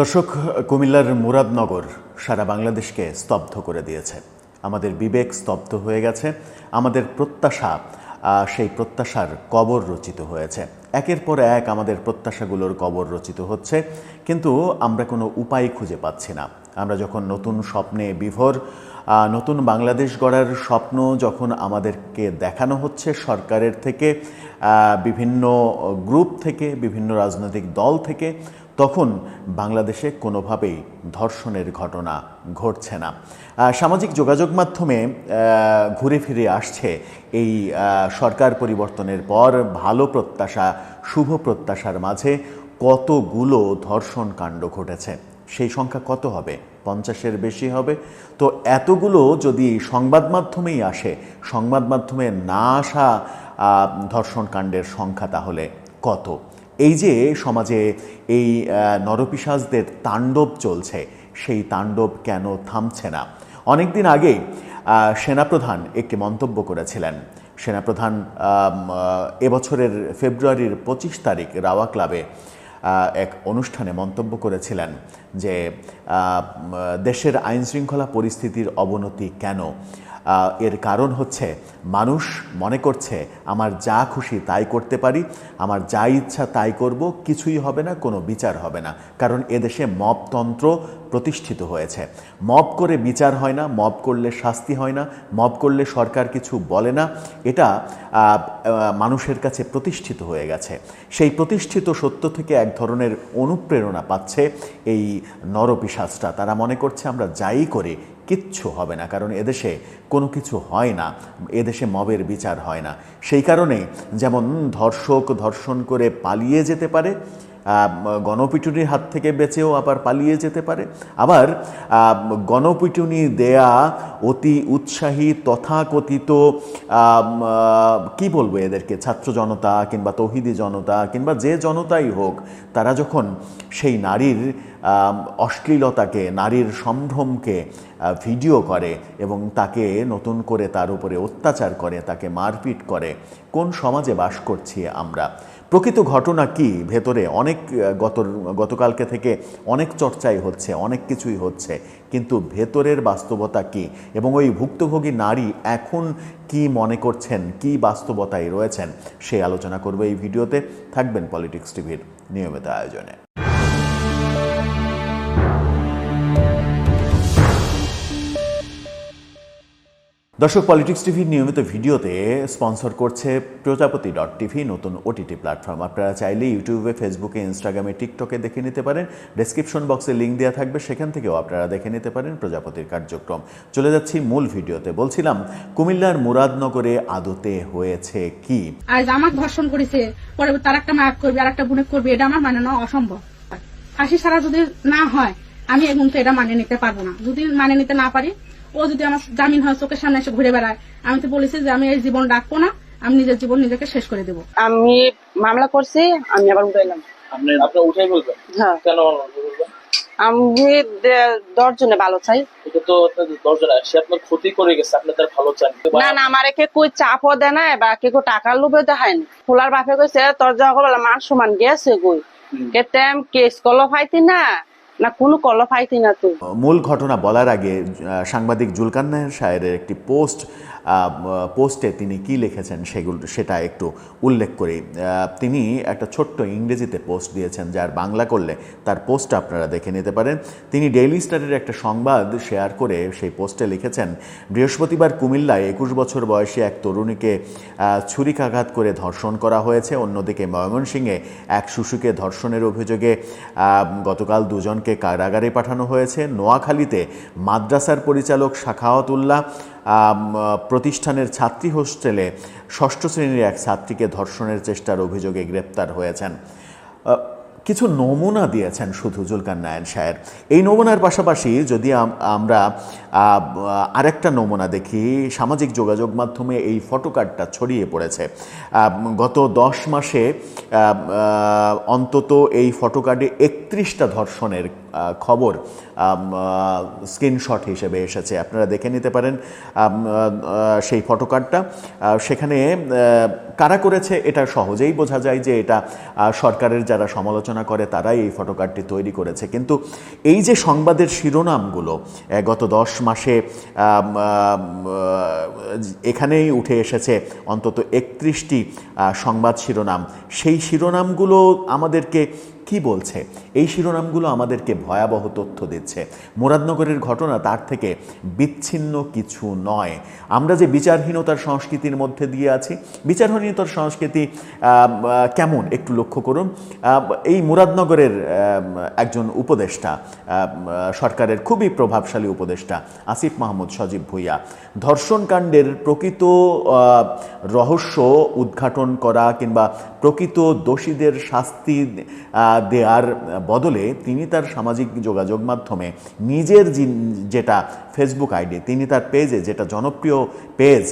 দর্শক, কুমিল্লার মুরাদনগর সারা বাংলাদেশকে স্তব্ধ করে দিয়েছে। আমাদের বিবেক স্তব্ধ হয়ে গেছে, আমাদের প্রত্যাশা সেই প্রত্যাশার কবর রচিত হয়েছে। একের পর এক আমাদের প্রত্যাশাগুলোর কবর রচিত হচ্ছে, কিন্তু আমরা কোনো উপায় খুঁজে পাচ্ছি না। আমরা যখন নতুন স্বপ্নে বিভোর নতুন বাংলাদেশ গড়ার স্বপ্ন যখন আমাদেরকে দেখানো হচ্ছে সরকারের থেকে বিভিন্ন গ্রুপ থেকে, বিভিন্ন রাজনৈতিক দল থেকে তখন বাংলাদেশে কোনোভাবেই ধর্ষণের ঘটনা ঘটছে না। সামাজিক যোগাযোগ মাধ্যমে ঘুরে ফিরে আসছে এই সরকার পরিবর্তনের পর ভালো প্রত্যাশা শুভ প্রত্যাশার মাঝে কতগুলো ধর্ষণ কাণ্ড ঘটেছে? সেই সংখ্যা কত হবে? পঞ্চাশের বেশি হবে? তো এতগুলো যদি সংবাদ মাধ্যমেই আসে সংবাদ মাধ্যমে না আসা আহ, ধর্ষণ কাণ্ডের সংখ্যা তাহলে কত? এই যে সমাজে এই আহ, নরপিশাচদের তাণ্ডব চলছে সেই তাণ্ডব কেন থামছে না? অনেকদিন আগেই সেনাপ্রধান একটি মন্তব্য করেছিলেন। সেনাপ্রধান এবছরের ফেব্রুয়ারির পঁচিশ তারিখ রাওয়া ক্লাবে এক অনুষ্ঠানে মন্তব্য করেছিলেন যে দেশের আইনশৃঙ্খলা পরিস্থিতির অবনতি কেন? এর কারণ হচ্ছে মানুষ মনে করছে, আমার যা খুশি তাই করতে পারি, আমার যা ইচ্ছা তাই করব, কিছুই হবে না, কোনো বিচার হবে না। কারণ এদেশে মবতন্ত্র প্রতিষ্ঠিত হয়েছে। মব করে বিচার হয় না, মব করলে শাস্তি হয় না, মব করলে সরকার কিছু বলে না। এটা মানুষের কাছে প্রতিষ্ঠিত হয়ে গেছে। সেই প্রতিষ্ঠিত সত্য থেকে এক ধরনের অনুপ্রেরণা পাচ্ছে এই নরপিশাচটা। তারা মনে করছে, আমরা যাই করি কিচ্ছু হবে না, কারণ এদেশে কোনো কিছু হয় না, এদেশে মবের বিচার হয় না। সেই কারণে যেমন ধর্ষক ধর্ষণ করে পালিয়ে যেতে পারে গণপিটুনির হাত থেকে বেঁচেও আবার পালিয়ে যেতে পারে। আবার গণপিটুনি দেয়া অতি উৎসাহী, তথাকথিত কি বলব এদেরকে? ছাত্র জনতা কিংবা তৌহিদি জনতা কিংবা যে জনতাই হোক, তারা যখন সেই নারীর অশ্লীলতাকে, নারীর সম্ভ্রমকে ভিডিও করে এবং তাকে নতুন করে তার উপরে অত্যাচার করে, তাকে মারপিট করে, কোন সমাজে বাস করছি আমরা? প্রকৃত ঘটনা কি? ভেতরে অনেক গত, গতকালকে থেকে অনেক চর্চাই হচ্ছে, অনেক কিছুই হচ্ছে, কিন্তু ভেতরের বাস্তবতা কি? এবং ওই ভুক্তভোগী নারী এখন কি মনে করছেন? কি বাস্তবতায় রয়েছেন? সেই আলোচনা করবে এই ভিডিওতে। থাকবেন পলিটিক্স টিভির নিয়মিত আয়োজনে। দর্শক পলিটিক্স টিভির নিয়মিত ভিডিওতে স্পন্সর করছে প্রজাপতি ডট টিভি নতুন ওটিটি প্ল্যাটফর্ম আপনারা চাইলে ইউটিউবে ফেসবুকে ইনস্টাগ্রামে টিকটকে দেখে নিতে পারেন। ডেসক্রিপশন বক্সে লিঙ্ক দেওয়া থাকবে, সেখান থেকেও আপনারা দেখে নিতে পারেন প্রজাপতির কার্যক্রম। চলে যাচ্ছি মূল ভিডিওতে। বলছিলাম, কুমিল্লার মুরাদনগরে আদতে হয়েছে কি? আজ আমার ধর্ষণ করেছে, পরে তার একটা মায়াক করবে, আর একটা বুনেক করবে, এটা আমার মানে নেওয়া অসম্ভব। ফাঁসি সারা যদি না হয়, আমি এখন তো এটা মানে নিতে পারব না। যদি মানে নিতে না পারি ও যদি আমার জামিন হয় চোখের সামনে এসে ঘুরে বেড়ায়। আমি তো বলেছি যে আমি এই জীবন রাখব না আমি নিজের জীবন নিজেকে শেষ করে দেবো। আমি মামলা করছি আমি আবার উঠাইলাম আপনি আপনি উঠাই বলবেন? হ্যাঁ। কেন আমি দশজনে ভালো চাই। এটা তো সে আপনার ক্ষতি করে গেছে আপনি তার ভালো চান। না না আমার কে কই চাপও দেয় না বা কে কই টাকার লোভে দেখায় না। খোলার বাপে কইছে তোর যখন মান সমান গেছে কই? কে তেম কেস কল ফাইতি না না, কোনো কলফ ফাইতি না তো। মূল ঘটনা বলার আগে সাংবাদিক জুলকান্নায়ের সাহেবের একটি পোস্ট পোস্টে তিনি কি লিখেছেন সেগুলো, সেটা একটু উল্লেখ করি। তিনি একটা ছোট্ট ইংরেজিতে পোস্ট দিয়েছেন, যার বাংলা করলে তার পোস্টটা আপনারা দেখে নিতে পারেন। তিনি ডেইলি স্টারের একটা সংবাদ শেয়ার করে সেই পোস্টে লিখেছেন, বৃহস্পতিবার কুমিল্লায় একুশ বছর বয়সী এক তরুণীকে ছুরিকাঘাত করে ধর্ষণ করা হয়েছে। অন্যদিকে ময়মনসিংহে এক শিশুকে ধর্ষণের অভিযোগে গতকাল দুজনকে কারাগারে পাঠানো হয়েছে। নোয়াখালীতে মাদ্রাসার পরিচালক শাখাওয়াতুল্লাহ প্রতিষ্ঠানের ছাত্রী হোস্টেলে ষষ্ঠ শ্রেণির এক ছাত্রীকে ধর্ষণের চেষ্টার অভিযোগে গ্রেপ্তার হয়েছেন। কিছু নমুনা দিয়েছেন শুধু জুলকান নায়ন সাহের এই নমুনার পাশাপাশি যদি আম- আমরা আরেকটা নমুনা দেখি, সামাজিক যোগাযোগ মাধ্যমে এই ফটোকার্ডটা ছড়িয়ে পড়েছে। গত দশ মাসে অন্তত এই ফটোকার্ডে একত্রিশটা ধর্ষণের খবর স্ক্রিনশট হিসেবে এসেছে। আপনারা দেখে নিতে পারেন সেই ফটোকার্ডটা। সেখানে কারা করেছে এটা সহজেই বোঝা যায় যে এটা সরকারের যারা সমালোচনা করে তারাই এই ফটোকার্ডটি তৈরি করেছে। কিন্তু এই যে সংবাদের শিরোনামগুলো গত দশ মাসে এখানেই উঠে এসেছে অন্তত একত্রিশটি সংবাদ শিরোনাম। সেই শিরোনামগুলো আমাদেরকে কি বলছে? এই শিরোনামগুলো আমাদেরকে ভয়াবহ তথ্য দিচ্ছে। মুরাদনগরের ঘটনা তার থেকে বিচ্ছিন্ন কিছু নয়। আমরা যে বিচারহীনতার সংস্কৃতির মধ্যে দিয়ে আছি, বিচারহীনতার সংস্কৃতি কেমন একটু লক্ষ্য করুন। এই মুরাদনগরের একজন উপদেষ্টা সরকারের খুবই প্রভাবশালী উপদেষ্টা, আসিফ মাহমুদ সজীব ভুইয়া। ধর্ষণকাণ্ডের প্রকৃত রহস্য উদ্ঘাটন করা কিংবা প্রকৃত দোষীদের শাস্তি দেওয়ার বদলে তিনি তার সামাজিক যোগাযোগ মাধ্যমে নিজের যেটা ফেসবুক আইডি তিনি তার পেজে যেটা জনপ্রিয় পেজ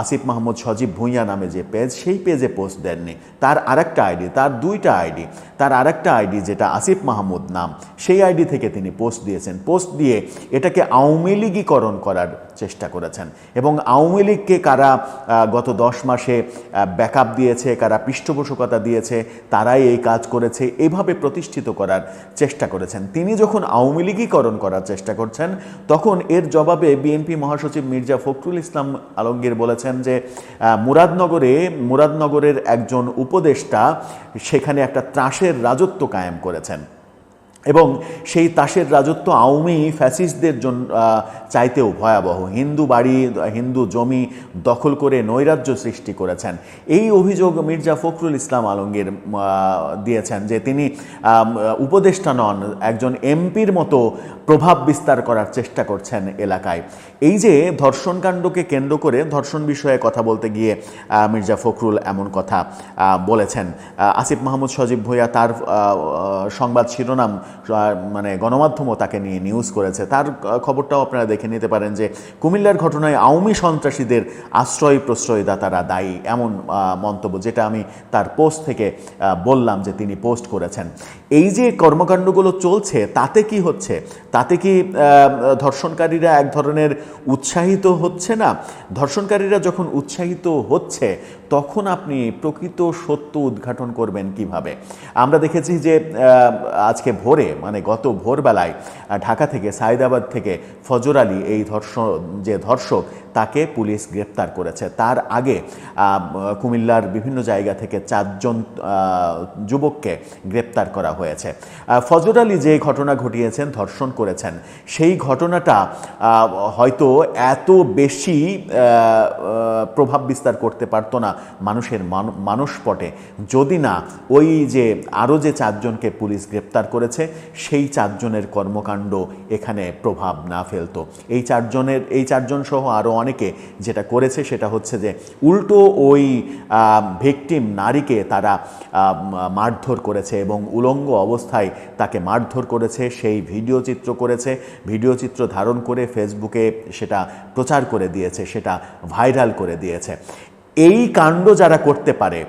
আসিফ মাহমুদ সজীব ভুঁইয়া নামে যে পেজ সেই পেজে পোস্ট দেননি। তার আরেকটা আইডি তার দুইটা আইডি তার আরেকটা আইডি যেটা আসিফ মাহমুদ নাম, সেই আইডি থেকে তিনি পোস্ট দিয়েছেন। পোস্ট দিয়ে এটাকে আওয়ামী লীগীকরণ করার চেষ্টা করেছেন। এবং আওয়ামী লীগকে কারা গত দশ মাসে ব্যাকআপ দিয়েছে, কারা পৃষ্ঠপোষকতা দিয়েছে, তারাই এই কাজ করেছে, এভাবে প্রতিষ্ঠিত করার চেষ্টা করেছেন। তিনি যখন আওয়ামী লীগীকরণ করার চেষ্টা করছেন, তখন এর জবাবে বিএনপি মহাসচিব মির্জা ফখরুল ইসলাম আলমগীর বলেছেন যে মুরাদনগরে, মুরাদনগরের একজন উপদেষ্টা সেখানে একটা ত্রাসের রাজত্ব কায়েম করেছেন। এবং সেই তাসের রাজত্ব আওয়ামী ফ্যাসিস্টদের জন্য চাইতেও ভয়াবহ। হিন্দু বাড়ি, হিন্দু জমি দখল করে নৈরাজ্য সৃষ্টি করেছেন। এই অভিযোগ মির্জা ফখরুল ইসলাম আলমগীর দিয়েছেন যে তিনি উপদেষ্টা নন, একজন এমপির মতো প্রভাব বিস্তার করার চেষ্টা করছেন এলাকায়। এই যে ধর্ষণকাণ্ডকে কেন্দ্র করে ধর্ষণ বিষয়ে কথা বলতে গিয়ে মির্জা ফখরুল এমন কথা বলেছেন। আসিফ মাহমুদ সজীব ভুইয়া তার সংবাদ শিরোনাম মানে গণমাধ্যমও তাকে নিয়ে নিউজ করেছে। তার খবরটাও আপনারা দেখে নিতে পারেন যে কুমিল্লার ঘটনায় আওয়ামী সন্ত্রাসীদের আশ্রয় প্রশ্রয়দাতারা দায়ী এমন মন্তব্য যেটা আমি তার পোস্ট থেকে বললাম যে তিনি পোস্ট করেছেন। এই যে কর্মকাণ্ডগুলো চলছে, তাতে কি হচ্ছে? তাতে কি ধর্ষণকারীরা এক ধরনের উৎসাহিত হচ্ছে না? ধর্ষণকারীরা যখন উৎসাহিত হচ্ছে, তখন আপনি প্রকৃত সত্য উদ্ঘাটন করবেন কীভাবে? আমরা দেখেছি যে আজকে ভোরে মানে গত ভোরবেলায় ঢাকা থেকে সাইদাবাদ থেকে ফজর আলী এই ধর্ষণ যে ধর্ষক তাকে পুলিশ গ্রেপ্তার করেছে। তার আগে কুমিল্লার বিভিন্ন জায়গা থেকে চারজন যুবককে গ্রেপ্তার করা হয়েছে। ফজর আলী যে ঘটনা ঘটিয়েছেন, ধর্ষণ করেছেন, সেই ঘটনাটা হয়তো এত বেশি প্রভাব বিস্তার করতে পারতো না মানুষের মান- মানসপটে। যদি না, ওই যে আরও যে চারজনকে পুলিশ গ্রেপ্তার করেছে, সেই চারজনের কর্মকাণ্ড এখানে প্রভাব না ফেলতো। এই চারজনের, এই চারজন সহ আরও অনেকে যেটা করেছে সেটা হচ্ছে যে উল্টো ওই ভিকটিম নারীকে তারা মারধর করেছে এবং উলঙ্গ অবস্থায় তাকে মারধর করেছে, সেই ভিডিও চিত্র করেছে, ভিডিও চিত্র ধারণ করে ফেসবুকে সেটা প্রচার করে দিয়েছে, সেটা ভাইরাল করে দিয়েছে। এই কাণ্ড যারা করতে পারে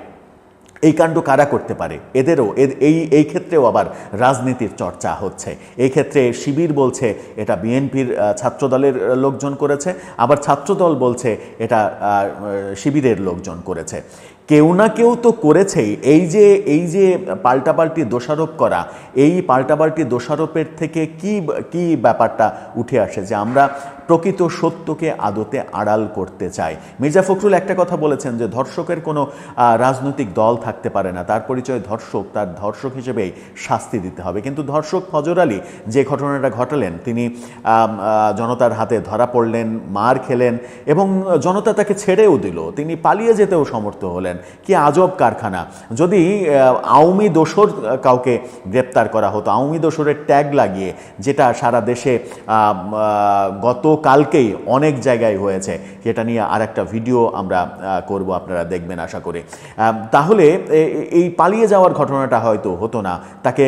এই কাণ্ড কারা করতে পারে? এদেরও, এদ- এই এই ক্ষেত্রেও আবার রাজনীতির চর্চা হচ্ছে। এই ক্ষেত্রে শিবির বলছে এটা বিএনপির ছাত্রদলের লোকজন করেছে, আবার ছাত্রদল বলছে এটা শিবিরের লোকজন করেছে। কেউ না কেউ তো করেছেই। এই যে এই যে পাল্টাপাল্টি দোষারোপ করা, এই পাল্টাপাল্টি দোষারোপের থেকে কি কি ব্যাপারটা উঠে আসে? যে আমরা প্রকৃত সত্যকে আদতে আড়াল করতে চায়। মির্জা ফখরুল একটা কথা বলেছেন যে ধর্ষকের কোনো রাজনৈতিক দল থাকতে পারে না। তার পরিচয় ধর্ষক তার ধর্ষক হিসেবেই শাস্তি দিতে হবে। কিন্তু ধর্ষক ফজর আলী যে ঘটনাটা ঘটালেন তিনি জনতার হাতে ধরা পড়লেন মার খেলেন এবং জনতা তাকে ছেড়েও দিল। তিনি পালিয়ে যেতেও সমর্থ হলেন। কি আজব কারখানা। যদি আওয়ামী দোসর কাউকে গ্রেপ্তার করা হতো আওয়ামী দোসরের ট্যাগ লাগিয়ে যেটা সারা দেশে আহ, গতকালকেই অনেক জায়গায় হয়েছে। যেটা নিয়ে আরেকটা ভিডিও আমরা করব, আপনারা দেখবেন আশা করি। তাহলে এই পালিয়ে যাওয়ার ঘটনাটা হয়তো হতো না। তাকে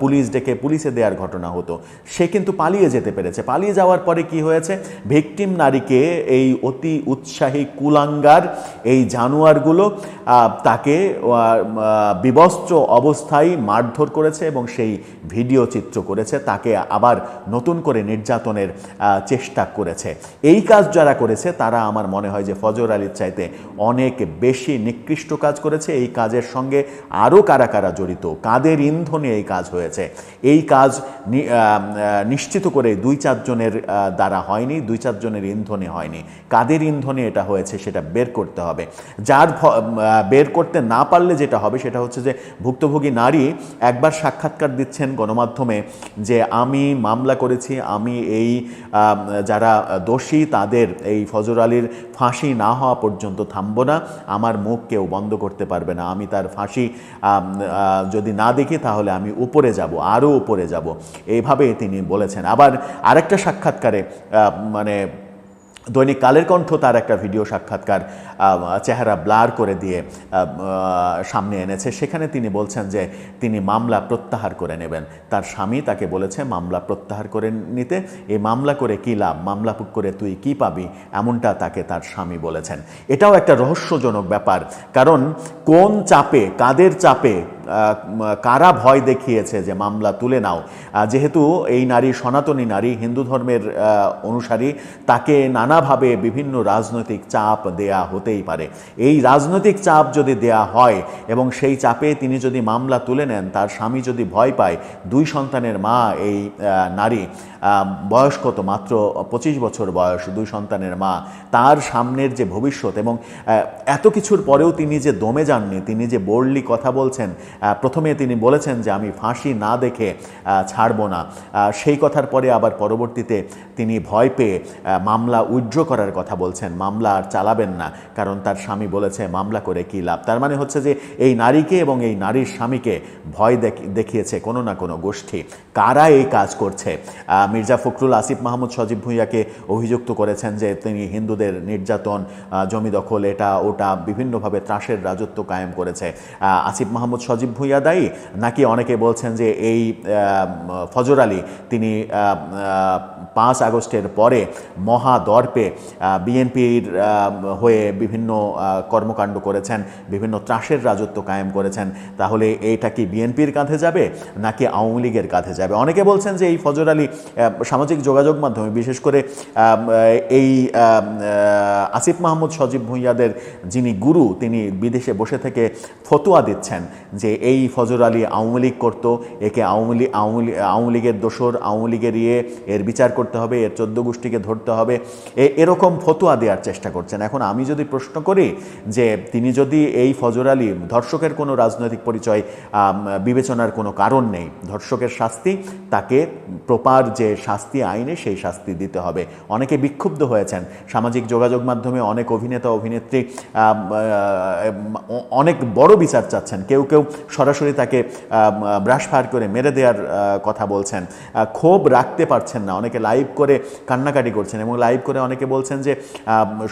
পুলিশ ডেকে পুলিশে দেওয়ার ঘটনা হতো। সে কিন্তু পালিয়ে যেতে পেরেছে। পালিয়ে যাওয়ার পরে কি হয়েছে? ভিকটিম নারীকে এই অতি উৎসাহী কুলাঙ্গার, এই জানোয়ারগুলো তাকে বিবস্ত্র অবস্থায় মারধর করেছে এবং সেই ভিডিও চিত্র করেছে। তাকে আবার নতুন করে নির্যাতনের চেষ্টা চেষ্টা করেছে। এই কাজ যারা করেছে, তারা আমার মনে হয় যে ফজর আলীর চাইতে অনেক বেশি নিকৃষ্ট কাজ করেছে। এই কাজের সঙ্গে আরও কারা কারা জড়িত? কাদের ইন্ধনে এই কাজ হয়েছে? এই কাজ নিশ্চিত করে দুই চারজনের দ্বারা হয়নি, দুই চারজনের ইন্ধনে হয়নি। কাদের ইন্ধনে এটা হয়েছে সেটা বের করতে হবে। যার বের করতে না পারলে যেটা হবে সেটা হচ্ছে যে ভুক্তভোগী নারী একবার সাক্ষাৎকার দিচ্ছেন গণমাধ্যমে যে, আমি মামলা করেছি, আমি এই যারা দোষী, তাদের এই ফজর আলীর ফাঁসি না হওয়া পর্যন্ত থামব না। আমার মুখ কেউ বন্ধ করতে পারবে না। আমি তার ফাঁসি যদি না দেখি, তাহলে আমি উপরে যাব, আরও উপরে যাব। এইভাবে তিনি বলেছেন। আবার আরেকটা সাক্ষাৎকারে মানে দৈনিক কালের কণ্ঠ তার একটা ভিডিও সাক্ষাৎকার চেহারা ব্লার করে দিয়ে সামনে এনেছে। সেখানে তিনি বলছেন যে তিনি মামলা প্রত্যাহার করে নেবেন। তার স্বামী তাকে বলেছে, মামলা প্রত্যাহার করে নিতে। এই মামলা করে কী লাভ? মামলা করে তুই কি পাবি? এমনটা তাকে তার স্বামী বলেছেন। এটাও একটা রহস্যজনক ব্যাপার। কারণ কোন চাপে, কাদের চাপে কারা ভয় দেখিয়েছে যে মামলা তুলে নাও? যেহেতু এই নারী সনাতনী নারী, হিন্দু ধর্মের অনুসারী, তাকে নানাভাবে বিভিন্ন রাজনৈতিক চাপ দেয়া হতেই পারে। এই রাজনৈতিক চাপ যদি দেয়া হয় এবং সেই চাপে তিনি যদি মামলা তুলে নেন, তার স্বামী যদি ভয় পায়, দুই সন্তানের মা এই নারী বয়স কত? মাত্র পঁচিশ বছর বয়স, দুই সন্তানের মা। তার সামনের যে ভবিষ্যৎ এবং এত কিছুর পরেও তিনি যে দমে যাননি, তিনি যে বোল্ডলি কথা বলছেন প্রথমে তিনি বলেছেন যে আমি ফাঁসি না দেখে ছাড়বো না। সেই কথার পরে আবার পরবর্তীতে তিনি ভয় পেয়ে মামলা উইথড্র করার কথা বলছেন। মামলা আর চালাবেন না, কারণ তার স্বামী বলেছে, মামলা করে কী লাভ? তার মানে হচ্ছে যে এই নারীকে এবং এই নারীর স্বামীকে ভয় দেখিয়েছে কোনো না কোনো গোষ্ঠী। কারা এই কাজ করছে? মির্জা ফখরুল আসিফ মাহমুদ সজীব ভুঁইয়াকে অভিযুক্ত করেছেন যে তিনি হিন্দুদের নির্যাতন জমি দখল, এটা ওটা বিভিন্নভাবে ত্রাসের রাজত্ব কায়েম করেছে। আসিফ মাহমুদ সজীব ভুঁইয়া দায়ী? নাকি অনেকে বলছেন যে এই ফজর আলী তিনি পাঁচ আগস্টের পরে মহাদর্পে বিএনপির হয়ে বিভিন্ন কর্মকাণ্ড করেছেন, বিভিন্ন ত্রাসের রাজত্ব কায়েম করেছেন, তাহলে এইটা কি বিএনপির কাঁধে যাবে নাকি আওয়ামী লীগের কাঁধে যাবে? অনেকে বলছেন যে এই ফজর আলী সামাজিক যোগাযোগ মাধ্যমে, বিশেষ করে এই আসিফ মাহমুদ, সজীব ভুঁইয়াদের যিনি গুরু, তিনি বিদেশে বসে থেকে ফতোয়া দিচ্ছেন যে এই ফজর আলী আওয়ামী লীগ করতো, একে আওয়ামী লীগ আওয়ামী আওয়ামী লীগের দোসর আওয়ামী লীগের ইয়ে এর বিচার করতে হবে, এর চোদ্দ গোষ্ঠীকে ধরতে হবে। এরকম ফতোয়া দেওয়ার চেষ্টা করছেন। এখন আমি যদি প্রশ্ন করি যে তিনি যদি এই ফজর আলী, ধর্ষকের কোনো রাজনৈতিক পরিচয় বিবেচনার কোনো কারণ নেই, ধর্ষকের শাস্তি, তাকে প্রপার যে শাস্তি আইনে সেই শাস্তি দিতে হবে। অনেকে বিক্ষুব্ধ হয়েছেন। সামাজিক যোগাযোগ মাধ্যমে অনেক অভিনেতা, অভিনেত্রী অনেক বড় বিচার চাচ্ছেন। কেউ কেউ সরাসরি তাকে ব্রাশ ফায়ার করে মেরে দেওয়ার কথা বলছেন। ক্ষোভ রাখতে পারছেন না। অনেকে লাইভ করে কান্নাকাটি করছেন এবং লাইভ করে অনেকে বলছেন যে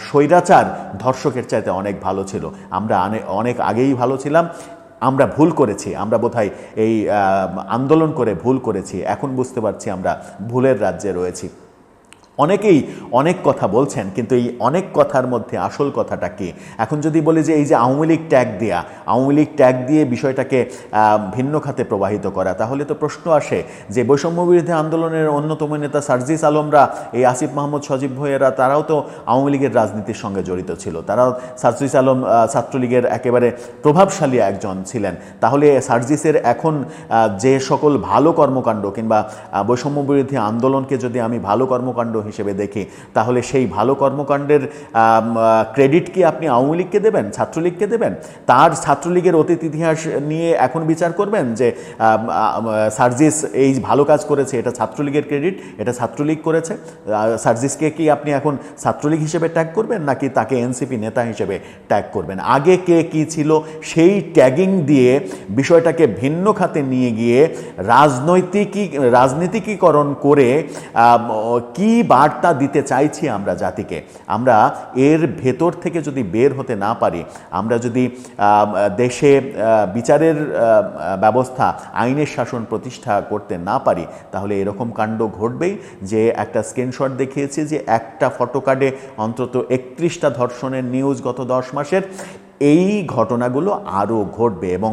স্বৈরাচার ধর্ষকের চাইতে অনেক ভালো ছিল। আমরা অনেক আগেই ভালো ছিলাম। আমরা ভুল করেছি। আমরা বোধহয় এই আন্দোলন করে ভুল করেছি। এখন বুঝতে পারছি আমরা ভুলের রাজ্যে রয়েছি। অনেকেই অনেক কথা বলছেন, কিন্তু এই অনেক কথার মধ্যে আসল কথাটা কি? এখন যদি বলি যে এই যে আওয়ামী লীগ ট্যাগ দেয়া, আওয়ামী লীগ ট্যাগ দিয়ে বিষয়টাকে ভিন্ন খাতে প্রবাহিত করা, তাহলে তো প্রশ্ন আসে যে বৈষম্য বিরোধী আন্দোলনের অন্যতম নেতা সার্জিস আলমরা, এই আসিফ মাহমুদ, সজীব ভুঁইয়েরা, তারাও তো আওয়ামী লীগের রাজনীতির সঙ্গে জড়িত ছিল। তারাও সার্জিস আলম ছাত্রলীগের একেবারে প্রভাবশালী একজন ছিলেন। তাহলে সার্জিসের এখন যে সকল ভালো কর্মকাণ্ড কিংবা বৈষম্য বিরোধী আন্দোলনকে যদি আমি ভালো কর্মকাণ্ড হিসেবে দেখি। তাহলে সেই ভালো কর্মকাণ্ডের ক্রেডিট কি আপনি আওয়ামী লীগকে দেবেন? ছাত্রলীগকে দেবেন? তার ছাত্রলীগের অতীত ইতিহাস নিয়ে এখন বিচার করবেন যে সার্জিস এই ভালো কাজ করেছে, এটা ছাত্রলীগের ক্রেডিট এটা ছাত্রলীগ করেছে। সার্জিসকে কি আপনি এখন ছাত্রলীগ হিসেবে ট্যাগ করবেন, নাকি তাকে এনসিপি নেতা হিসেবে ট্যাগ করবেন? আগে কে কি ছিল? সেই ট্যাগিং দিয়ে বিষয়টাকে ভিন্ন খাতে নিয়ে গিয়ে রাজনৈতিকই রাজনীতিকীকরণ করে কি বার্তা দিতে চাইছি আমরা জাতিকে। আমরা এর ভেতর থেকে যদি বের হতে না পারি, আমরা যদি দেশে বিচারের ব্যবস্থা, আইনের শাসন প্রতিষ্ঠা করতে না পারি, তাহলে এরকম কাণ্ড ঘটবেই যে একটা স্ক্রিনশট দেখিয়েছি যে একটা ফটো কার্ডে অন্তত একত্রিশটা ধর্ষণের নিউজ গত দশ মাসের এই ঘটনাগুলো আরও ঘটবে এবং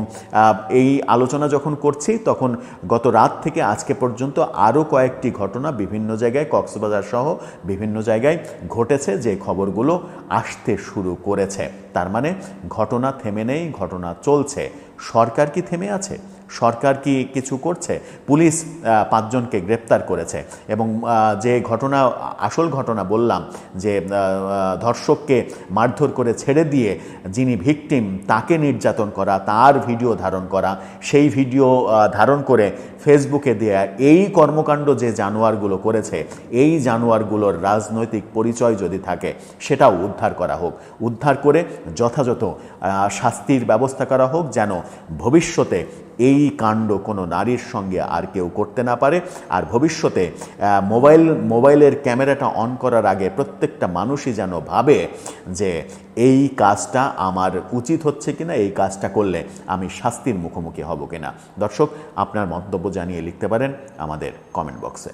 এই আলোচনা যখন করছি, তখন গত রাত থেকে আজকে পর্যন্ত আরও কয়েকটি ঘটনা বিভিন্ন জায়গায়, কক্সবাজার সহ বিভিন্ন জায়গায় ঘটেছে, যে খবরগুলো আসতে শুরু করেছে। তার মানে ঘটনা থেমে নেই, ঘটনা চলছে। সরকার কি থেমে আছে? সরকার কি কিছু করছে? পুলিশ পাঁচজনকে গ্রেপ্তার করেছে এবং যে ঘটনা, আসল ঘটনা বললাম যে ধর্ষককে মারধর করে ছেড়ে দিয়ে যিনি ভিকটিম, তাকে নির্যাতন করা, তার ভিডিও ধারণ করা, সেই ভিডিও ধারণ করে ফেসবুকে দেয়া, এই কর্মকাণ্ড যে জানোয়ারগুলো করেছে, এই জানোয়ারগুলোর রাজনৈতিক পরিচয় যদি থাকে, সেটাও উদ্ধার করা হোক। উদ্ধার করে যথাযথ শাস্তির ব্যবস্থা করা হোক যেন ভবিষ্যতে এই কাণ্ড কোনো নারীর সঙ্গে আর কেউ করতে না পারে। আর ভবিষ্যতে মোবাইল, মোবাইলের ক্যামেরাটা অন করার আগে প্রত্যেকটা মানুষই যেন ভাবে যে এই কাজটা আমার উচিত হচ্ছে কিনা, এই কাজটা করলে আমি শাস্তির মুখোমুখি হব কিনা। দর্শক, আপনার মন্তব্য জানিয়ে লিখতে পারেন আমাদের কমেন্ট বক্সে